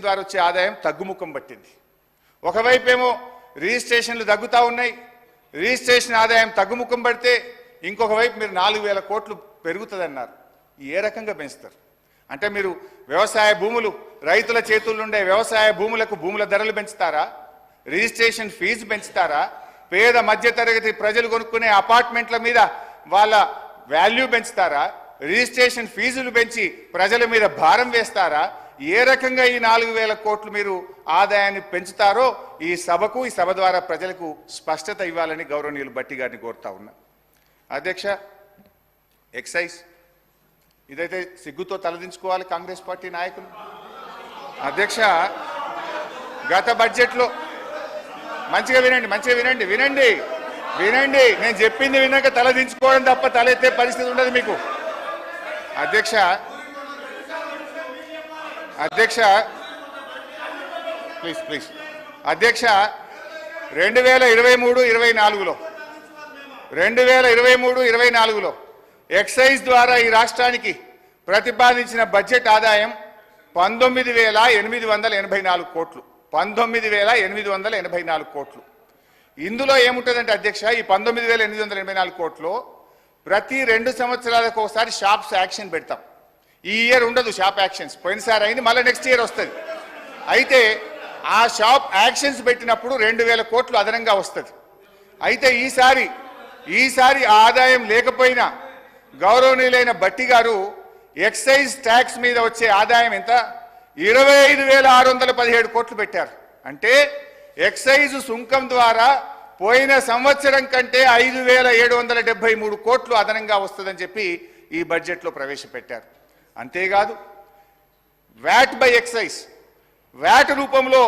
ద్వారా వచ్చే ఆదాయం తగ్గుముఖం పట్టింది. ఒకవైపు ఏమో రిజిస్ట్రేషన్లు తగ్గుతూ ఉన్నాయి. రిజిస్ట్రేషన్ ఆదాయం తగ్గుముఖం పడితే ఇంకొక వైపు మీరు నాలుగు వేల కోట్లు పెరుగుతుందన్నారు. ఏ రకంగా పెంచుతారు? అంటే మీరు వ్యవసాయ భూములు రైతుల చేతుల్లో ఉండే వ్యవసాయ భూములకు భూముల ధరలు పెంచుతారా? Registration fee పెంచుతారా? పేద మధ్యతరగతి ప్రజలు కొనుక్కునే అపార్ట్మెంట్ల మీద వాళ్ళ వాల్యూ పెంచుతారా? రిజిస్ట్రేషన్ ఫీజులు పెంచి ప్రజల మీద భారం వేస్తారా? ఏ రకంగా ఈ నాలుగు వేల కోట్లు మీరు ఆదాయాన్ని పెంచుతారో ఈ సభకు ఈ సభ ద్వారా ప్రజలకు స్పష్టత ఇవ్వాలని గౌరవనీయులు బట్టి గారిని కోరుతా ఉన్నా. అధ్యక్ష ఎక్సైజ్. ఇదైతే సిగ్గుతో తలదించుకోవాలి కాంగ్రెస్ పార్టీ నాయకులు. అధ్యక్ష గత బడ్జెట్లో మంచిగా వినండి మంచిగా వినండి వినండి వినండి. నేను చెప్పింది వినక తల దించుకోవడం తప్ప తలెత్తే పరిస్థితి ఉండదు మీకు. అధ్యక్ష అధ్యక్ష ప్లీజ్ ప్లీజ్ అధ్యక్ష రెండు వేల ఇరవై మూడు ఇరవై నాలుగులో. రెండు వేల ఇరవై మూడు ఇరవై నాలుగులో ఎక్సైజ్ ద్వారా ఈ రాష్ట్రానికి ప్రతిపాదించిన బడ్జెట్ ఆదాయం పంతొమ్మిది వేల ఎనిమిది వందల ఎనభై నాలుగు కోట్లు. పంతొమ్మిది వేల ఎనిమిది వందల ఎనభై నాలుగు కోట్లు. ఇందులో ఏముంటుందంటే అధ్యక్ష ఈ పంతొమ్మిది వేల ఎనిమిది వందల ఎనభై నాలుగు కోట్లు ప్రతి రెండు సంవత్సరాలకు ఒకసారి షాప్స్ యాక్షన్ పెడతాం. ఈ ఇయర్ ఉండదు షాప్ యాక్షన్స్. పోయినసారి అయింది మళ్ళీ నెక్స్ట్ ఇయర్ వస్తుంది. అయితే ఆ షాప్ యాక్షన్స్ పెట్టినప్పుడు రెండు వేల కోట్లు అదనంగా వస్తుంది. అయితే ఈసారి ఈసారి ఆదాయం లేకపోయినా గౌరవనీయులైన బట్టి గారు ఎక్సైజ్ ట్యాక్స్ మీద వచ్చే ఆదాయం ఎంత? ఇరవై ఐదు వేల ఆరు వందల పదిహేడు కోట్లు పెట్టారు. అంటే ఎక్సైజ్ సుంకం ద్వారా పోయిన సంవత్సరం కంటే ఐదు వేల ఏడు వందల డెబ్బై మూడు కోట్లు అదనంగా వస్తుందని చెప్పి ఈ బడ్జెట్లో ప్రవేశపెట్టారు. అంతేకాదు వ్యాట్ బై ఎక్సైజ్? వ్యాట్ రూపంలో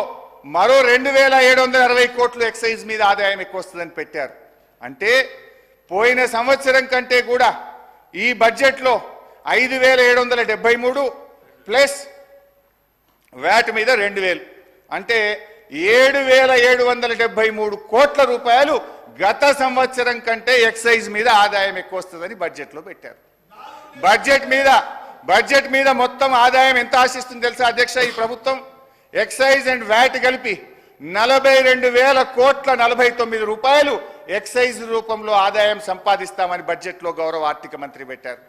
మరో రెండు వేల ఏడు వందల అరవై కోట్లు ఎక్సైజ్ మీద ఆదాయం ఎక్కువ వస్తుందని పెట్టారు. అంటే పోయిన సంవత్సరం కంటే కూడా ఈ బడ్జెట్లో ఐదు వేల ఏడు వందల డెబ్బై మూడు ప్లస్ వ్యాట్ మీద రెండు వేలు. అంటే ఏడు వేల ఏడు వందల డెబ్బై మూడు కోట్ల రూపాయలు గత సంవత్సరం కంటే ఎక్సైజ్ మీద ఆదాయం ఎక్కువ వస్తుందని బడ్జెట్లో పెట్టారు. బడ్జెట్ మీద బడ్జెట్ మీద మొత్తం ఆదాయం ఎంత ఆశిస్తుంది తెలుసా అధ్యక్ష ఈ ప్రభుత్వం? ఎక్సైజ్ అండ్ వ్యాట్ కలిపి నలభై రెండు వేల కోట్ల నలభై తొమ్మిది రూపాయలు ఎక్సైజ్ రూపంలో ఆదాయం సంపాదిస్తామని బడ్జెట్లో గౌరవ ఆర్థిక మంత్రి పెట్టారు.